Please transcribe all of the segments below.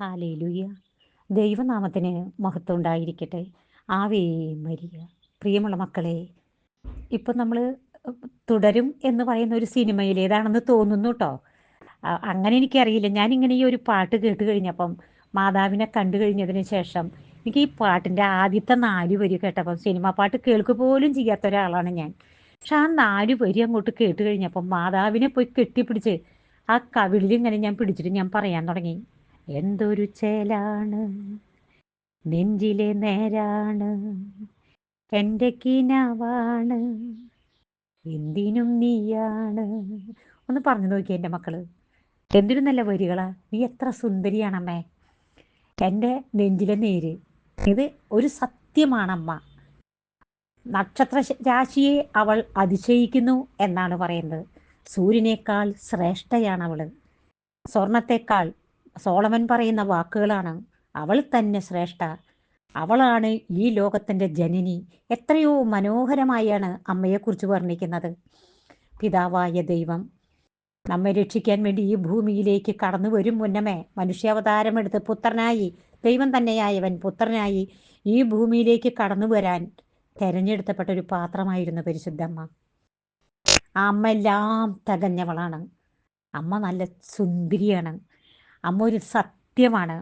Hallelujah ദൈവനാമത്തിന് മഹത്വം ഉണ്ടായിരിക്കട്ടെ ആവേ മരിയ. പ്രിയമുള്ള മക്കളെ ഇപ്പം നമ്മൾ തുടരും എന്ന് പറയുന്ന ഒരു സിനിമയിൽ ഏതാണെന്ന് തോന്നുന്നു കേട്ടോ അങ്ങനെ എനിക്കറിയില്ല. ഞാനിങ്ങനെ ഈ ഒരു പാട്ട് കേട്ട് കഴിഞ്ഞപ്പം മാതാവിനെ കണ്ടു കഴിഞ്ഞതിന് ശേഷം എനിക്ക് ഈ പാട്ടിന്റെ ആദ്യത്തെ നാല് വരി കേട്ടപ്പം സിനിമ പാട്ട് കേൾക്കുക പോലും ചെയ്യാത്ത ഒരാളാണ് ഞാൻ. പക്ഷെ ആ നാല് വരി അങ്ങോട്ട് കേട്ട് കഴിഞ്ഞപ്പം മാതാവിനെ പോയി കെട്ടിപ്പിടിച്ച് ആ കവിളിൽ ഇങ്ങനെ ഞാൻ പിടിച്ചിട്ട് ഞാൻ പറയാൻ തുടങ്ങി. എന്തൊരു ചേലാണ് നെഞ്ചിലെ നേരാണ് എന്റെ കിനാവാണ് എന്തിനും നീയാണ്. ഒന്ന് പറഞ്ഞു നോക്കി എന്റെ മക്കൾ. എന്തിനും നല്ല വരികളാ. നീ എത്ര സുന്ദരിയാണമ്മേ. എന്റെ നെഞ്ചിലെ നേര്. ഇത് ഒരു സത്യമാണമ്മ. നക്ഷത്ര രാശിയെ അവൾ അതിശയിക്കുന്നു എന്നാണ് പറയുന്നത്. സൂര്യനേക്കാൾ ശ്രേഷ്ഠയാണ് അവൾ. സ്വർണത്തെക്കാൾ സോളമൻ പറയുന്ന വാക്കുകളാണ് അവൾ തന്നെ ശ്രേഷ്ഠ. അവളാണ് ഈ ലോകത്തിന്റെ ജനനി. എത്രയോ മനോഹരമായാണ് അമ്മയെക്കുറിച്ച് വർണിക്കുന്നത്. പിതാവായ ദൈവം നമ്മെ രക്ഷിക്കാൻ വേണ്ടി ഈ ഭൂമിയിലേക്ക് കടന്നു വരും മുന്നമേ മനുഷ്യാവതാരമെടുത്ത് പുത്രനായി ദൈവം തന്നെയായവൻ പുത്രനായി ഈ ഭൂമിയിലേക്ക് കടന്നു വരാൻ തെരഞ്ഞെടുത്തപ്പെട്ട ഒരു പാത്രമായിരുന്നു പരിശുദ്ധമ്മ ആ അമ്മ എല്ലാം തകഞ്ഞവളാണ്. അമ്മ നല്ല സുന്ദരിയാണ്. അമ്മ ഒരു സത്യമാണ്.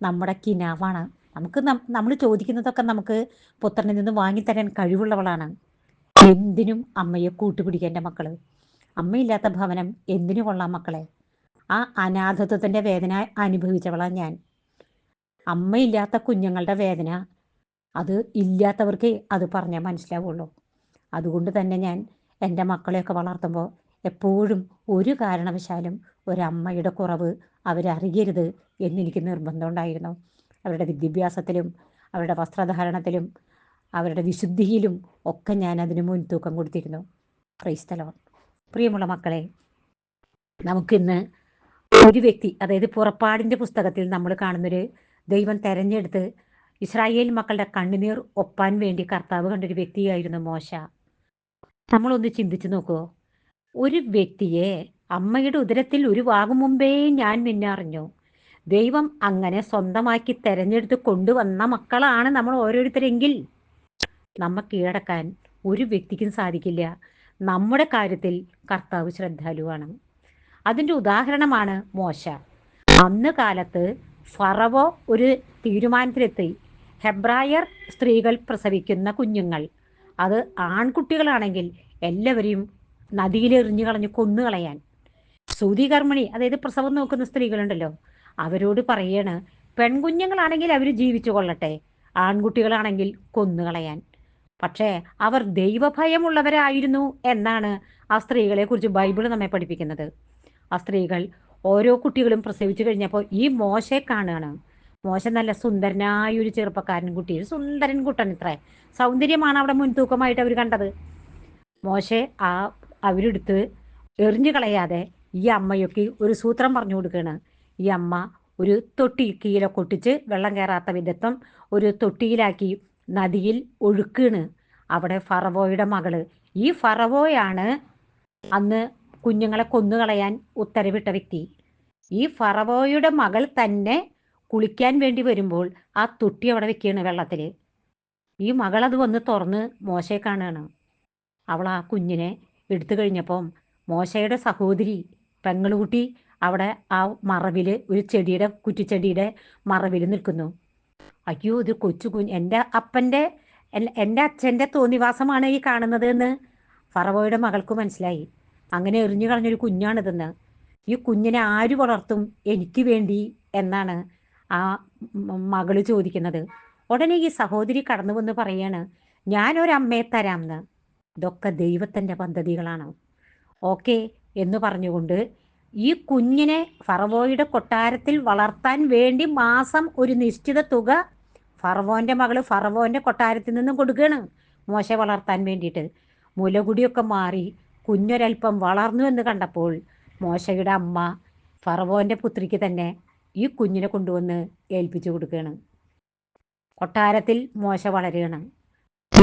നമ്മുടെ കിനാവാണ്. നമുക്ക് നമ്മൾ ചോദിക്കുന്നതൊക്കെ നമുക്ക് പുത്രനിൽ നിന്ന് വാങ്ങിത്തരാൻ കഴിവുള്ളവളാണ്. എന്തിനും അമ്മയെ കൂട്ടുപിടിക്കുക എന്റെ മക്കൾ. അമ്മയില്ലാത്ത ഭവനം എന്തിനു കൊള്ളാം മക്കളെ. ആ അനാഥത്വത്തിന്റെ വേദന അനുഭവിച്ചവളാണ് ഞാൻ. അമ്മയില്ലാത്ത കുഞ്ഞുങ്ങളുടെ വേദന അത് ഇല്ലാത്തവർക്ക് അത് പറഞ്ഞാൽ മനസ്സിലാവുള്ളൂ. അതുകൊണ്ട് തന്നെ ഞാൻ എന്റെ മക്കളെയൊക്കെ വളർത്തുമ്പോൾ എപ്പോഴും ഒരു കാരണവശാലും ഒരമ്മയുടെ കുറവ് അവരറിയരുത് എന്നെനിക്ക് നിർബന്ധമുണ്ടായിരുന്നു അവരുടെ വിദ്യാഭ്യാസത്തിലും അവരുടെ വസ്ത്രധാരണത്തിലും അവരുടെ വിശുദ്ധിയിലും ഒക്കെ ഞാൻ അതിന് മുൻതൂക്കം കൊടുത്തിരുന്നു. ക്രൈസ്തലോ പ്രിയമുള്ള മക്കളെ നമുക്കിന്ന് ഒരു വ്യക്തി അതായത് പുറപ്പാടിന്റെ പുസ്തകത്തിൽ നമ്മൾ കാണുന്നൊരു ദൈവം തെരഞ്ഞെടുത്ത് ഇസ്രായേൽ മക്കളുടെ കണ്ണുനീർ ഒപ്പാൻ വേണ്ടി കർത്താവ് കണ്ടൊരു വ്യക്തിയായിരുന്നു മോശ. നമ്മളൊന്ന് ചിന്തിച്ചു നോക്കുമോ ഒരു വ്യക്തിയെ അമ്മയുടെ ഉദരത്തിൽ ഒരു വാഗം മുമ്പേ ഞാൻ നിന്നെ ദൈവം അങ്ങനെ സ്വന്തമാക്കി തെരഞ്ഞെടുത്ത് കൊണ്ടുവന്ന മക്കളാണ് നമ്മൾ ഓരോരുത്തരെങ്കിൽ. നമ്മ കീഴടക്കാൻ ഒരു വ്യക്തിക്കും സാധിക്കില്ല. നമ്മുടെ കാര്യത്തിൽ കർത്താവ് ശ്രദ്ധാലുവാണ്. അതിന്റെ ഉദാഹരണമാണ് മോശ. അന്ന് കാലത്ത് ഫറവോ ഒരു തീരുമാനത്തിലെത്തി. ഹെബ്രായർ സ്ത്രീകൾ പ്രസവിക്കുന്ന കുഞ്ഞുങ്ങൾ. അത് ആൺകുട്ടികളാണെങ്കിൽ എല്ലാവരെയും നദിയിൽ എറിഞ്ഞു കളഞ്ഞ് കൊന്നു കളയാൻ സൂതികർമ്മിണി അതായത് പ്രസവം നോക്കുന്ന സ്ത്രീകളുണ്ടല്ലോ അവരോട് പറയാണ് പെൺകുഞ്ഞുങ്ങളാണെങ്കിൽ അവർ ജീവിച്ചു കൊള്ളട്ടെ ആൺകുട്ടികളാണെങ്കിൽ കൊന്നുകളയാൻ പക്ഷേ അവർ ദൈവഭയമുള്ളവരായിരുന്നു എന്നാണ് ആ സ്ത്രീകളെ കുറിച്ച് ബൈബിൾ നമ്മെ പഠിപ്പിക്കുന്നത്. ആ സ്ത്രീകൾ ഓരോ കുട്ടികളും പ്രസവിച്ചു കഴിഞ്ഞപ്പോൾ ഈ മോശയെ കാണുകയാണ്. മോശ നല്ല സുന്ദരനായ ഒരു ചെറുപ്പക്കാരൻ കുട്ടി ഒരു സുന്ദരൻ കുട്ടൻ ഇത്ര. സൗന്ദര്യമാണ് അവിടെ മുൻതൂക്കമായിട്ട് അവർ കണ്ടത്. മോശെ ആ അവരെടുത്ത് എറിഞ്ഞു കളയാതെ ഈ അമ്മയൊക്കെ ഒരു സൂത്രം പറഞ്ഞു കൊടുക്കുകയാണ്. ഈ അമ്മ ഒരു തൊട്ടി കീഴെ കൊട്ടിച്ച് വെള്ളം കയറാത്ത വിധത്വം ഒരു തൊട്ടിയിലാക്കി നദിയിൽ ഒഴുക്കാണ് അവിടെ ഫറവോയുടെ മകൾ. ഈ ഫറവോയാണ് അന്ന് കുഞ്ഞുങ്ങളെ കൊന്നുകളയാൻ ഉത്തരവിട്ട വ്യക്തി. ഈ ഫറവോയുടെ മകൾ തന്നെ കുളിക്കാൻ വേണ്ടി വരുമ്പോൾ ആ തൊട്ടി അവിടെ വെക്കുകയാണ് വെള്ളത്തിൽ ഈ മകൾ അത് വന്ന് തുറന്ന് മോശയെ കാണുകയാണ്. അവൾ ആ കുഞ്ഞിനെ എടുത്തു കഴിഞ്ഞപ്പം മോശയുടെ സഹോദരി പെങ്ങളുകുട്ടി അവിടെ ആ മറവിൽ ഒരു ചെടിയുടെ കുറ്റിച്ചെടിയുടെ മറവിൽ നിൽക്കുന്നു. അയ്യോ ഇത് കൊച്ചു കുഞ്ഞ് എന്റെ അപ്പന്റെ എന്റെ അച്ഛന്റെ തോന്നിവാസമാണ് ഈ കാണുന്നത് എന്ന് ഫറവോയുടെ മകൾക്ക് മനസ്സിലായി. അങ്ങനെ എറിഞ്ഞു കളഞ്ഞൊരു കുഞ്ഞാണിതെന്ന്. ഈ കുഞ്ഞിനെ ആര് വളർത്തും എനിക്ക് വേണ്ടി എന്നാണ് ആ മകൾ ചോദിക്കുന്നത്. ഉടനെ ഈ സഹോദരി കടന്നു വന്ന് പറയാണ് ഞാനൊരമ്മയെ തരാമെന്ന് ഇതൊക്കെ ദൈവത്തിന്റെ പദ്ധതികളാണ്. ഓക്കെ എന്ന് പറഞ്ഞുകൊണ്ട് ഈ കുഞ്ഞിനെ ഫറവോയുടെ കൊട്ടാരത്തിൽ വളർത്താൻ വേണ്ടി മാസം ഒരു നിശ്ചിത തുക ഫറവോന്റെ മകൾ ഫറവോന്റെ കൊട്ടാരത്തിൽ നിന്നും കൊടുക്കുകയാണ് മോശ വളർത്താൻ വേണ്ടിയിട്ട്. മുലകുടിയൊക്കെ മാറി കുഞ്ഞൊരൽപ്പം വളർന്നു എന്ന് കണ്ടപ്പോൾ മോശയുടെ അമ്മ ഫറവോന്റെ പുത്രിക്ക് തന്നെ ഈ കുഞ്ഞിനെ കൊണ്ടുവന്ന് ഏൽപ്പിച്ചു കൊടുക്കുകയാണ് കൊട്ടാരത്തിൽ മോശ വളരുകയാണ്.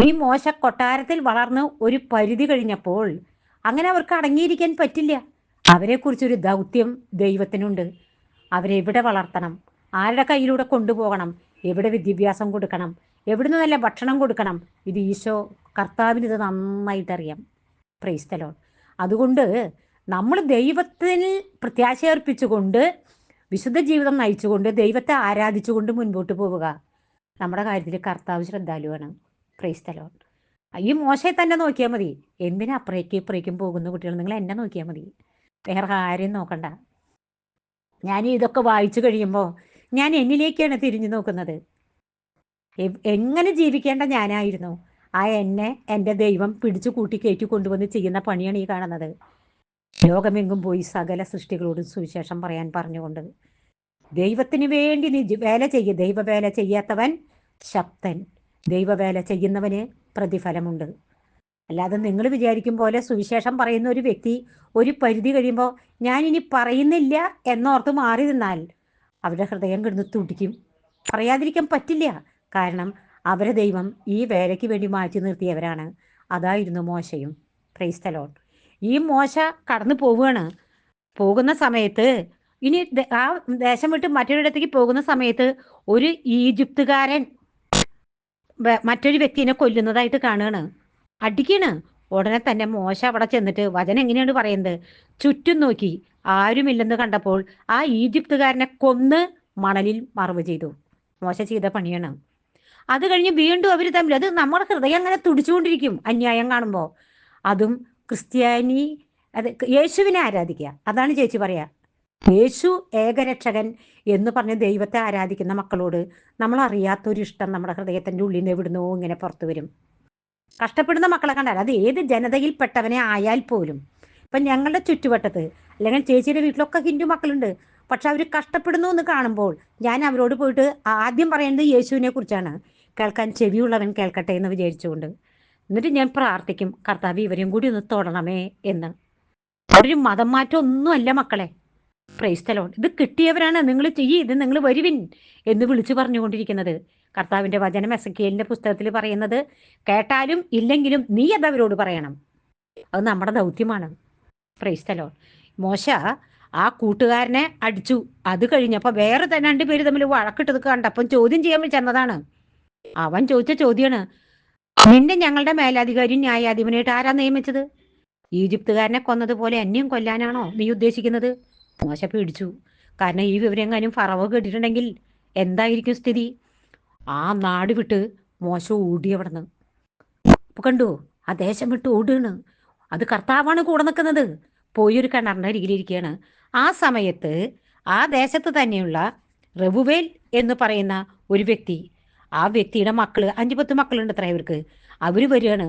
ഈ മോശ കൊട്ടാരത്തിൽ വളർന്ന് ഒരു പരിധി കഴിഞ്ഞപ്പോൾ അങ്ങനെ അവർക്ക് അടങ്ങിയിരിക്കാൻ പറ്റില്ല. അവരെക്കുറിച്ചൊരു ദൗത്യം ദൈവത്തിനുണ്ട്. അവരെ എവിടെ വളർത്തണം? ആരുടെ കയ്യിലൂടെ കൊണ്ടുപോകണം? എവിടെ വിദ്യാഭ്യാസം കൊടുക്കണം? എവിടുന്ന് നല്ല ഭക്ഷണം കൊടുക്കണം? ഇത് ഈശോ കർത്താവിന് ഇത് നന്നായിട്ടറിയാം. പ്രൈസ്തലോ അതുകൊണ്ട് നമ്മൾ ദൈവത്തിൽ പ്രത്യാശ അർപ്പിച്ചുകൊണ്ട് വിശുദ്ധ ജീവിതം നയിച്ചുകൊണ്ട് ദൈവത്തെ ആരാധിച്ചുകൊണ്ട് മുൻപോട്ട് പോവുക. നമ്മുടെ കാര്യത്തിൽ കർത്താവ് ശ്രദ്ധാലുവാണ്. ക്രൈസ്തലോ ഈ മോശയെ തന്നെ നോക്കിയാൽ മതി. എന്തിനാ അപ്പുറേക്കും ഇപ്പുറേക്കും പോകുന്ന കുട്ടികൾ? നിങ്ങൾ എന്നെ നോക്കിയാൽ മതി. വേറെ ആരെയും നോക്കണ്ട. ഞാൻ ഇതൊക്കെ വായിച്ചു കഴിയുമ്പോൾ ഞാൻ എന്നിലേക്കാണ് തിരിഞ്ഞു നോക്കുന്നത്. എങ്ങനെ ജീവിക്കേണ്ട ഞാനായിരുന്നു? ആ എന്നെ എന്റെ ദൈവം പിടിച്ചു കൂട്ടി കയറ്റി കൊണ്ടുവന്ന് ചെയ്യുന്ന പണിയാണ് ഈ കാണുന്നത്. ലോകമെങ്കും പോയി സകല സൃഷ്ടികളോടും സുവിശേഷം പറയാൻ പറഞ്ഞുകൊണ്ട്. ദൈവത്തിന് വേണ്ടി നീ വേല ചെയ്യ. ദൈവവേല ചെയ്യാത്തവൻ ശക്തൻ. ദൈവവേല ചെയ്യുന്നവന് പ്രതിഫലമുണ്ട്. അല്ലാതെ നിങ്ങൾ വിചാരിക്കും പോലെ സുവിശേഷം പറയുന്ന ഒരു വ്യക്തി ഒരു പരിധി കഴിയുമ്പോൾ ഞാൻ ഇനി പറയുന്നില്ല എന്നോർത്ത് മാറി നിന്നാൽ അവരുടെ ഹൃദയം കിടന്ന് തുടിക്കും. പറയാതിരിക്കാൻ പറ്റില്ല. കാരണം അവരെ ദൈവം ഈ വേലയ്ക്ക് വേണ്ടി മാറ്റി നിർത്തിയവരാണ്. അതായിരുന്നു മോശയും. ക്രൈസ്തലോൺ ഈ മോശ കടന്നു പോവുകയാണ്. പോകുന്ന സമയത്ത് ഇനി ആ ദേശം വിട്ട് മറ്റൊരിടത്തേക്ക് പോകുന്ന സമയത്ത് ഒരു ഈജിപ്തുകാരൻ മറ്റൊരു വ്യക്തിനെ കൊല്ലുന്നതായിട്ട് കാണുകയാണ്. അടിക്കണ്. ഉടനെ തന്നെ മോശ അവിടെ ചെന്നിട്ട് വചനം എങ്ങനെയാണ് പറയുന്നത്? ചുറ്റും നോക്കി. ആരുമില്ലെന്ന് കണ്ടപ്പോൾ ആ ഈജിപ്തുകാരനെ കൊന്ന് മണലിൽ മറവ് ചെയ്തു. മോശ ചെയ്ത പണിയാണ്. അത് കഴിഞ്ഞ് വീണ്ടും അവർ തമ്മിൽ അത് നമ്മുടെ ഹൃദയം അങ്ങനെ തുടിച്ചുകൊണ്ടിരിക്കും അന്യായം കാണുമ്പോൾ അതും ക്രിസ്ത്യാനി അത് യേശുവിനെ ആരാധിക്കുക. അതാണ് ചേച്ചി പറയാ. യേശു ഏകരക്ഷകൻ എന്ന് പറഞ്ഞ് ദൈവത്തെ ആരാധിക്കുന്ന മക്കളോട് നമ്മൾ അറിയാത്തൊരു ഇഷ്ടം നമ്മുടെ ഹൃദയത്തിന്റെ ഉള്ളിൽ നിന്ന് എവിടുന്നോ ഇങ്ങനെ പുറത്തു വരും. കഷ്ടപ്പെടുന്ന മക്കളെ കണ്ടാൽ അത് ഏത് ജനതയിൽപ്പെട്ടവനെ ആയാൽ പോലും. ഇപ്പം ഞങ്ങളുടെ ചുറ്റുവട്ടത്ത് അല്ലെങ്കിൽ ചേച്ചിയുടെ വീട്ടിലൊക്കെ ഹിന്ദു മക്കളുണ്ട്. പക്ഷെ അവർ കഷ്ടപ്പെടുന്നു എന്ന് കാണുമ്പോൾ ഞാൻ അവരോട് പോയിട്ട് ആദ്യം പറയുന്നത് യേശുവിനെ കുറിച്ചാണ്. കേൾക്കാൻ ചെവിയുള്ളവൻ കേൾക്കട്ടെ എന്ന് വിചാരിച്ചുകൊണ്ട്. എന്നിട്ട് ഞാൻ പ്രാർത്ഥിക്കും കർത്താവ് ഇവരെയും കൂടി ഒന്ന് തൊടണമേ എന്ന്. ഒരു മതം മാറ്റം ഒന്നുമല്ല മക്കളെ. പ്രൈസ്തലോൺ ഇത് കിട്ടിയവരാണ്. നിങ്ങൾ ചെയ്യ്. ഇത് നിങ്ങൾ വരുവിൻ എന്ന് വിളിച്ചു പറഞ്ഞുകൊണ്ടിരിക്കുന്നത്. കർത്താവിന്റെ വചനം എസ് കെലിന്റെ പുസ്തകത്തിൽ പറയുന്നത് കേട്ടാലും ഇല്ലെങ്കിലും നീ അത് അവരോട് പറയണം. അത് നമ്മുടെ ദൗത്യമാണ്. പ്രൈസ്തലോൺ മോശ ആ കൂട്ടുകാരനെ അടിച്ചു. അത് കഴിഞ്ഞപ്പോൾ വേറെ തന്നെ രണ്ട് പേര് തമ്മിൽ വഴക്കിട്ടത് കണ്ടപ്പം ചോദ്യം ചെയ്യാൻ ചെന്നതാണ്. അവൻ ചോദിച്ച ചോദ്യമാണ് നിന്നെ ഞങ്ങളുടെ മേലാധികാരി ന്യായാധിപനായിട്ട് ആരാ നിയമിച്ചത്? ഈജിപ്തുകാരനെ കൊന്നതുപോലെ എന്നെയും കൊല്ലാനാണോ നീ ഉദ്ദേശിക്കുന്നത്? മോശ പേടിച്ചു. കാരണം ഈ വിവരം വിവരങ്ങാനും ഫറവ് കേട്ടിട്ടുണ്ടെങ്കിൽ എന്തായിരിക്കും സ്ഥിതി? ആ നാട് വിട്ട് മോശ ഓടി അവിടെ നിന്ന് അപ്പൊ കണ്ടു? ആ ദേശം വിട്ട് ഓടുകയാണ്. അത് കർത്താവാണ് കൂടെ നിൽക്കുന്നത്. പോയൊരു കിണറിന്റെ അരികിലിരിക്കുകയാണ് ആ സമയത്ത് ആ ദേശത്ത് തന്നെയുള്ള റവുവേൽ എന്ന് പറയുന്ന ഒരു വ്യക്തി ആ വ്യക്തിയുടെ മക്കൾ അഞ്ചു പത്ത് മക്കളുണ്ട് അത്ര ഇവർക്ക് അവർ വരികയാണ്.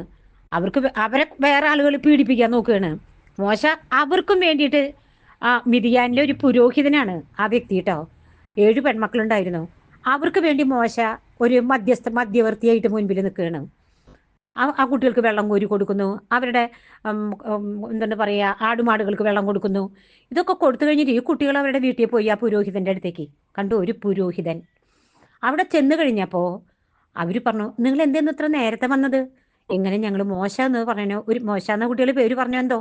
അവർക്ക് അവരെ വേറെ ആളുകൾ പീഡിപ്പിക്കാൻ നോക്കുകയാണ്. മോശ അവർക്കും വേണ്ടിയിട്ട് ആ മിതിയാനിലെ ഒരു പുരോഹിതനാണ് ആ വ്യക്തി കേട്ടോ ഏഴ് പെൺമക്കളുണ്ടായിരുന്നു. അവർക്ക് വേണ്ടി മോശ ഒരു മധ്യസ്ഥ മധ്യവർത്തിയായിട്ട് മുൻപിൽ നിൽക്കുകയാണ്. ആ കുട്ടികൾക്ക് വെള്ളം കോരി കൊടുക്കുന്നു. അവരുടെ എന്താണ് പറയുക ആടുമാടുകൾക്ക് വെള്ളം കൊടുക്കുന്നു. ഇതൊക്കെ കൊടുത്തു കഴിഞ്ഞിട്ട് ഈ കുട്ടികൾ അവരുടെ വീട്ടിൽ പോയി ആ പുരോഹിതന്റെ അടുത്തേക്ക്. കണ്ടു ഒരു പുരോഹിതൻ. അവിടെ ചെന്ന് കഴിഞ്ഞപ്പോൾ അവർ പറഞ്ഞു നിങ്ങൾ എന്തെന്ന് ഇത്ര നേരത്തെ വന്നത്? എങ്ങനെ ഞങ്ങൾ മോശമെന്ന് പറഞ്ഞു ഒരു മോശമെന്ന കുട്ടികൾ പേര് പറഞ്ഞു എന്തോ?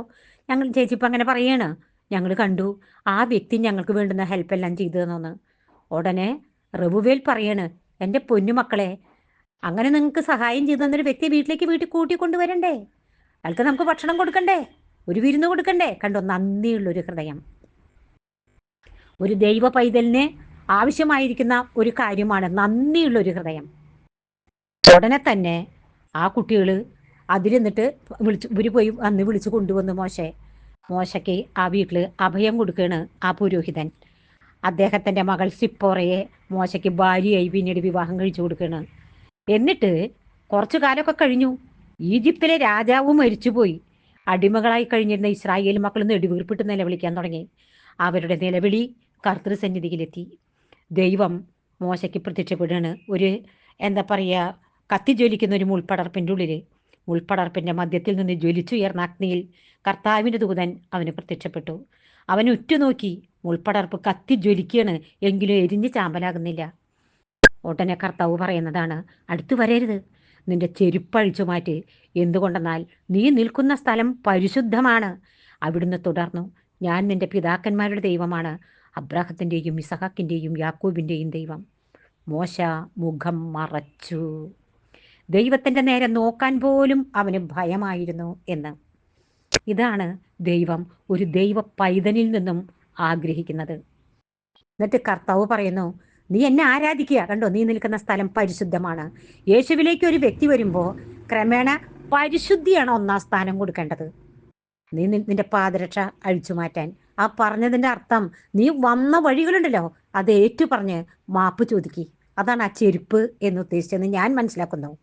ഞങ്ങൾ ചേച്ചി ഇപ്പം അങ്ങനെ പറയാണ്. ഞങ്ങൾ കണ്ടു. ആ വ്യക്തി ഞങ്ങൾക്ക് വേണ്ടുന്ന ഹെൽപ്പെല്ലാം ചെയ്തു തന്നോന്ന്. ഉടനെ റബുവേൽ പറയാണ് എന്റെ പൊന്നുമക്കളെ അങ്ങനെ നിങ്ങൾക്ക് സഹായം ചെയ്തു തന്നൊരു വ്യക്തി വീട്ടിലേക്ക് വീട്ടിൽ കൂട്ടിക്കൊണ്ടുവരണ്ടേ അയാൾക്ക് നമുക്ക് ഭക്ഷണം കൊടുക്കണ്ടേ? ഒരു വിരുന്ന് കൊടുക്കണ്ടേ? കണ്ടോ നന്ദിയുള്ളൊരു ഹൃദയം. ഒരു ദൈവ പൈതലിന് ആവശ്യമായിരിക്കുന്ന ഒരു കാര്യമാണ് നന്ദിയുള്ളൊരു ഹൃദയം. ഉടനെ തന്നെ ആ കുട്ടികൾ അതിലെന്നിട്ട് വിളിച്ച് ഇവർ പോയി അന്ന് വിളിച്ചു കൊണ്ടുവന്നു മോശെ. മോശയ്ക്ക് ആ വീട്ടിൽ അഭയം കൊടുക്കുകയാണ് ആ പുരോഹിതൻ. അദ്ദേഹത്തിന്റെ മകൾ സിപ്പോറയെ മോശയ്ക്ക് ഭാര്യയായി പിന്നീട് വിവാഹം കഴിച്ചു കൊടുക്കുകയാണ്. എന്നിട്ട് കുറച്ചു കാലമൊക്കെ കഴിഞ്ഞു. ഈജിപ്തിലെ രാജാവ് മരിച്ചുപോയി. അടിമകളായി കഴിഞ്ഞിരുന്ന ഇസ്രായേൽ മക്കൾ നെടുവീർപ്പിട്ട് നിലവിളിക്കാൻ തുടങ്ങി. അവരുടെ നിലവിളി കർത്തൃസന്നിധിയിലെത്തി ദൈവം മോശയ്ക്ക് പ്രത്യക്ഷപ്പെടുകയാണ്. ഒരു എന്താ പറയുക കത്തി ജ്വലിക്കുന്ന ഒരു മുൾപ്പടർപ്പിന്റെ ഉള്ളിൽ മുൾപ്പടർപ്പിന്റെ മധ്യത്തിൽ നിന്ന് ജ്വലിച്ചുയർന്ന അഗ്നിയിൽ കർത്താവിന്റെ ദൂതൻ അവന് പ്രത്യക്ഷപ്പെട്ടു. അവൻ ഉറ്റുനോക്കി മുൾപ്പടർപ്പ് കത്തി ജ്വലിക്കുകയാണ് എങ്കിലും എരിഞ്ഞ് ചാമ്പലാകുന്നില്ല. ഉടനെ കർത്താവ് പറയുന്നതാണ് അടുത്തു വരരുത്. നിന്റെ ചെരുപ്പഴിച്ചു മാറ്റി. എന്തുകൊണ്ടെന്നാൽ നീ നിൽക്കുന്ന സ്ഥലം പരിശുദ്ധമാണ്. അവിടുന്ന് തുടർന്നു. ഞാൻ നിന്റെ പിതാക്കന്മാരുടെ ദൈവമാണ് അബ്രാഹത്തിന്റെയും ഇസഹാക്കിന്റെയും യാക്കൂബിന്റെയും ദൈവം. മോശ മുഖം മറച്ചു. ദൈവത്തിന്റെ നേരെ നോക്കാൻ പോലും അവന് ഭയമായിരുന്നു എന്ന്. ഇതാണ് ദൈവം ഒരു ദൈവ പൈതനിൽ നിന്നും ആഗ്രഹിക്കുന്നത്. എന്നിട്ട് കർത്താവ് പറയുന്നു നീ എന്നെ ആരാധിക്കുക? കണ്ടോ നീ നിൽക്കുന്ന സ്ഥലം പരിശുദ്ധമാണ്. യേശുവിലേക്ക് ഒരു വ്യക്തി വരുമ്പോൾ ക്രമേണ പരിശുദ്ധിയാണ് ഒന്നാം സ്ഥാനം കൊടുക്കേണ്ടത്. നീ നിന്റെ പാദരക്ഷ അഴിച്ചു മാറ്റാൻ. ആ പറഞ്ഞതിന്റെ അർത്ഥം നീ വന്ന വഴികളുണ്ടല്ലോ അത് ഏറ്റു പറഞ്ഞ് മാപ്പ് ചോദിക്കി. അതാണ് ആ ചെരുപ്പ് എന്ന് ഉദ്ദേശിച്ചെന്ന് ഞാൻ മനസ്സിലാക്കുന്നു.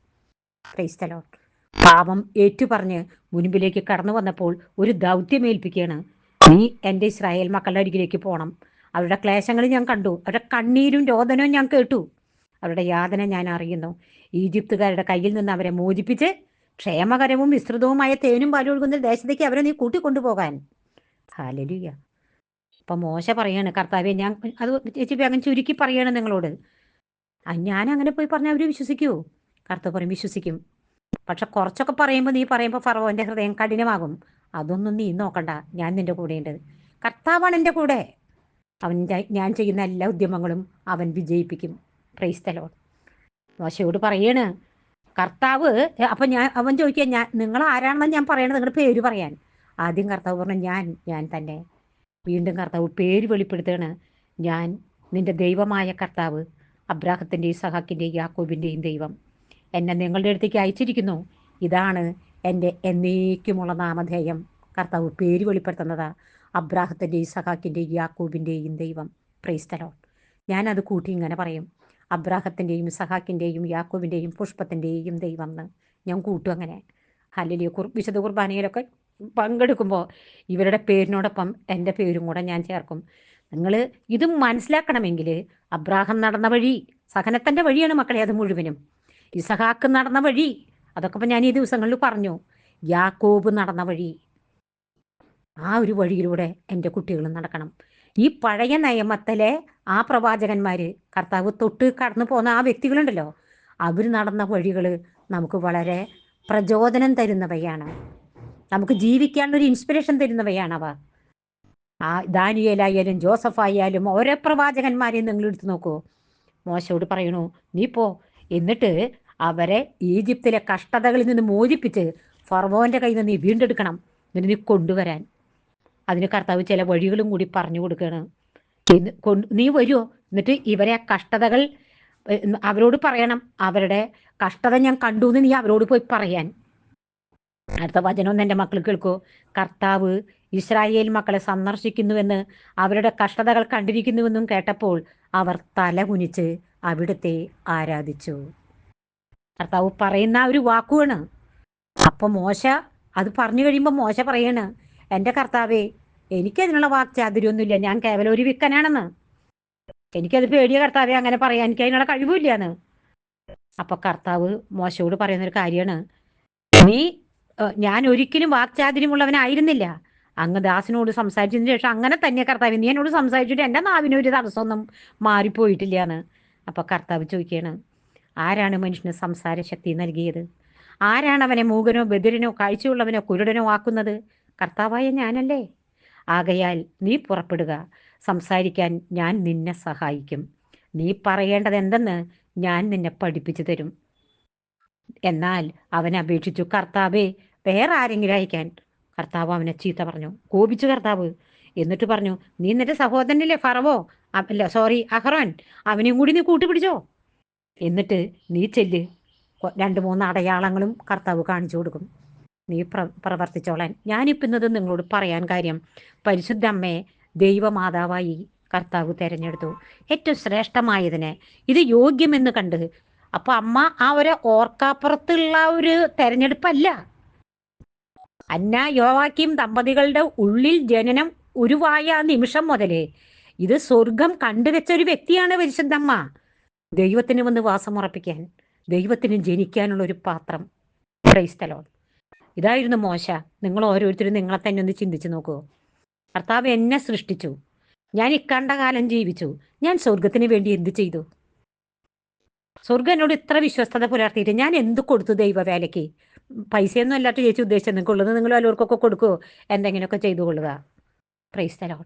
ക്രൈസ്തലോ പാപം ഏറ്റു പറഞ്ഞ് മുൻപിലേക്ക് കടന്നു വന്നപ്പോൾ ഒരു ദൗത്യം ഏൽപ്പിക്കുകയാണ് നീ എന്റെ ഇസ്രായേൽ മക്കളുടെ അരികിലേക്ക് പോകണം അവരുടെ ക്ലേശങ്ങൾ ഞാൻ കണ്ടു. അവരുടെ കണ്ണീരും രോദനവും ഞാൻ കേട്ടു. അവരുടെ യാതന ഞാൻ അറിയുന്നു. ഈജിപ്തുകാരുടെ കയ്യിൽ നിന്ന് അവരെ മോചിപ്പിച്ച് ക്ഷേമകരവും വിസ്തൃതവുമായ തേനും പാലും ഒഴുകുന്ന ദേശത്തേക്ക് അവരെ നീ കൂട്ടിക്കൊണ്ടുപോകാൻ. ഹാലലിയ അപ്പം മോശ പറയാണ് കർത്താവെ ഞാൻ അത് ചേച്ചി അങ്ങനെ ചുരുക്കി പറയാണ് നിങ്ങളോട്. ഞാൻ അങ്ങനെ പോയി പറഞ്ഞാൽ അവർ വിശ്വസിക്കുമോ കർത്താവ് പറയും വിശ്വസിക്കും. പക്ഷെ കുറച്ചൊക്കെ പറയുമ്പോൾ നീ പറയുമ്പോൾ ഫറവോന്റെ ഹൃദയം കഠിനമാകും. അതൊന്നും നീ നോക്കണ്ട. ഞാൻ നിന്റെ കൂടെയുണ്ട്. കർത്താവാണ് എന്റെ കൂടെ. അവൻ ഞാൻ ചെയ്യുന്ന എല്ലാ ഉദ്യമങ്ങളും അവൻ വിജയിപ്പിക്കും. പ്രൈസ്തലോ മോശയോട് പറയാണ് കർത്താവ് അപ്പം ഞാൻ അവൻ ചോദിക്കുക ഞാൻ നിങ്ങൾ ആരാണെന്ന് ഞാൻ പറയണത്? നിങ്ങളുടെ പേര് പറയാൻ. ആദ്യം കർത്താവ് പറഞ്ഞു ഞാൻ ഞാൻ തന്നെ. വീണ്ടും കർത്താവ് പേര് വെളിപ്പെടുത്തുകയാണ് ഞാൻ നിന്റെ ദൈവമായ കർത്താവ് അബ്രാഹത്തിന്റെയും സഹാക്കിന്റെയും യാക്കോബിന്റെയും ദൈവം. എന്നെ നിങ്ങളുടെ അടുത്തേക്ക് അയച്ചിരിക്കുന്നു. ഇതാണ് എന്റെ എന്നേക്കുമുള്ള നാമധേയം. കർത്താവ് പേര് വെളിപ്പെടുത്തുന്നത്. അബ്രാഹത്തിന്റെയും സഹാക്കിന്റെയും യാക്കൂബിന്റെയും ദൈവം. പ്രൈസ്തലോൺ ഞാനത് കൂട്ടി ഇങ്ങനെ പറയും. അബ്രാഹത്തിന്റെയും സഹാക്കിന്റെയും യാക്കൂബിന്റെയും പുഷ്പത്തിന്റെയും ദൈവം എന്ന് ഞാൻ കൂട്ടും അങ്ങനെ. ഹല്ലിയ കുർ വിശുദ്ധ കുർബാനയിലൊക്കെ പങ്കെടുക്കുമ്പോൾ ഇവരുടെ പേരിനോടൊപ്പം എന്റെ പേരും കൂടെ ഞാൻ ചേർക്കും. നിങ്ങൾ ഇത് മനസ്സിലാക്കണമെങ്കിൽ അബ്രാഹം നടന്ന വഴി സഹനത്തിന്റെ വഴിയാണ് മക്കളെ അത് മുഴുവനും. ഇസഹാക്ക് നടന്ന വഴി. അതൊക്കെ ഇപ്പം ഞാൻ ഈ ദിവസങ്ങളിൽ പറഞ്ഞു. യാക്കോബ് നടന്ന വഴി. ആ ഒരു വഴിയിലൂടെ എന്റെ കുട്ടികൾ നടക്കണം. ഈ പഴയ നിയമത്തിലെ ആ പ്രവാചകന്മാർ കർത്താവ് തൊട്ട് കടന്നു പോകുന്ന ആ വ്യക്തികളുണ്ടല്ലോ അവർ നടന്ന വഴികൾ നമുക്ക് വളരെ പ്രചോദനം തരുന്നവയാണ്. നമുക്ക് ജീവിക്കാനുള്ളൊരു ഇൻസ്പിറേഷൻ തരുന്നവയാണ് അവ. ആ ദാനിയലായാലും ജോസഫ് ആയാലും ഓരോ പ്രവാചകന്മാരെയും നിങ്ങൾ എടുത്തു നോക്കൂ. മോശയോട് പറയണു നീ പോ എന്നിട്ട് അവരെ ഈജിപ്തിലെ കഷ്ടതകളിൽ നിന്ന് മോചിപ്പിച്ച് ഫർവോന്റെ കയ്യിൽ നിന്ന് നീ വീണ്ടെടുക്കണം. എന്നിട്ട് നീ കൊണ്ടുവരാൻ. അതിന് കർത്താവ് ചില വഴികളും കൂടി പറഞ്ഞു കൊടുക്കുകയാണ്. നീ വരുമോ എന്നിട്ട് ഇവരെ കഷ്ടതകൾ അവരോട് പറയണം. അവരുടെ കഷ്ടത ഞാൻ കണ്ടു എന്ന് നീ അവരോട് പോയി പറയാൻ. അടുത്ത വചനം എന്റെ മക്കൾ കേൾക്കൂ. കർത്താവ് ഇസ്രായേൽ മക്കളെ സന്ദർശിക്കുന്നുവെന്ന് അവരുടെ കഷ്ടതകൾ കണ്ടിരിക്കുന്നുവെന്നും കേട്ടപ്പോൾ അവർ തല കുനിച്ച് അവിടുത്തെ ആരാധിച്ചു. കർത്താവ് പറയുന്ന ഒരു വാക്കുവാണ്. അപ്പൊ മോശ അത് പറഞ്ഞു കഴിയുമ്പോൾ മോശ പറയാണ് എന്റെ കർത്താവേ എനിക്കതിനുള്ള വാക്ചാതുര്യമൊന്നുമില്ല ഞാൻ കേവലം ഒരു വിക്കനാണെന്ന്. എനിക്കത് പേടിയ കർത്താവെ അങ്ങനെ പറയാൻ എനിക്ക് അതിനുള്ള കഴിവില്ലാന്ന്. അപ്പൊ കർത്താവ് മോശയോട് പറയുന്ന ഒരു കാര്യമാണ് നീ ഞാൻ ഒരിക്കലും വാക്ചാതുര്യമുള്ളവനായിരുന്നില്ല. അങ്ങ് ദാസിനോട് സംസാരിച്ചതിന് ശേഷം അങ്ങനെ തന്നെ കർത്താവ് നീ എന്നോട് സംസാരിച്ചിട്ട് എന്റെ നാവിനൊരു തടസ്സമൊന്നും മാറിപ്പോയിട്ടില്ല എന്ന് അപ്പൊ കർത്താവ് ചോദിക്കുകയാണ് ആരാണ് മനുഷ്യന് സംസാര ശക്തി നൽകിയത്? ആരാണ് അവനെ മൂകനോ ബദിരനോ കാഴ്ചയുള്ളവനോ കുരുടനോ ആക്കുന്നത്? കർത്താവായ ഞാനല്ലേ. ആകയാൽ നീ പുറപ്പെടുക. സംസാരിക്കാൻ ഞാൻ നിന്നെ സഹായിക്കും. നീ പറയേണ്ടത് എന്തെന്ന് ഞാൻ നിന്നെ പഠിപ്പിച്ചു തരും. എന്നാൽ അവൻ അപേക്ഷിച്ചു കർത്താവേ വേറെ ആരെങ്കിലും അയക്കാൻ. കർത്താവ് അവനെ ചീത്ത പറഞ്ഞു. കോപിച്ചു കർത്താവ്. എന്നിട്ട് പറഞ്ഞു നീ നിന്റെ സഹോദരനില്ലേ ഫറവോ? അല്ല സോറി അഹ്റോൻ. അവനെയും കൂടി നീ കൂട്ടുപിടിച്ചോ എന്നിട്ട് നീ ചെല്ല്. രണ്ട് മൂന്ന് അടയാളങ്ങളും കർത്താവ് കാണിച്ചു കൊടുക്കും. നീ പ്ര പ്രവർത്തിച്ചോളാൻ. ഞാനിപ്പോൾ ഇന്നത് നിങ്ങളോട് പറയാൻ കാര്യം പരിശുദ്ധ അമ്മയെ ദൈവമാതാവായി കർത്താവ് തിരഞ്ഞെടുത്തു. ഏറ്റവും ശ്രേഷ്ഠമായതിനെ. ഇത് യോഗ്യമെന്ന് കണ്ട്. അപ്പൊ അമ്മ ആ ഒരു ഓർക്കാപ്പുറത്തുള്ള ഒരു തെരഞ്ഞെടുപ്പല്ല. അന്ന യോവാക്കിയും ദമ്പതികളുടെ ഉള്ളിൽ ജനനം ഉരുവായ നിമിഷം മുതലേ ഇത് സ്വർഗം കണ്ടുവെച്ച ഒരു വ്യക്തിയാണ് പരിശുദ്ധമ്മ ദൈവത്തിന് വന്ന് വാസമുറപ്പിക്കാൻ ദൈവത്തിന് ജനിക്കാനുള്ള ഒരു പാത്രം. ക്രൈസ്തലോൺ ഇതായിരുന്നു മോശ. നിങ്ങൾ ഓരോരുത്തരും നിങ്ങളെ തന്നെ ഒന്ന് ചിന്തിച്ചു നോക്കൂ. കർത്താവ് എന്നെ സൃഷ്ടിച്ചു. ഞാൻ ഇക്കണ്ട കാലം ജീവിച്ചു. ഞാൻ സ്വർഗത്തിന് വേണ്ടി എന്ത് ചെയ്തു? സ്വർഗം എന്നോട് ഇത്ര വിശ്വസ്തത പുലർത്തിയിട്ട് ഞാൻ എന്ത് കൊടുത്തു ദൈവവേലയ്ക്ക്? പൈസയൊന്നും അല്ലാത്ത ചേച്ചി ഉദ്ദേശിച്ചത് നിങ്ങൾക്കുള്ളത് നിങ്ങൾ എല്ലാവർക്കൊക്കെ കൊടുക്കുമോ എന്തെങ്കിലുമൊക്കെ ചെയ്തു കൊള്ളുക. പ്രൈസ് പ്രൈസ്തലോൺ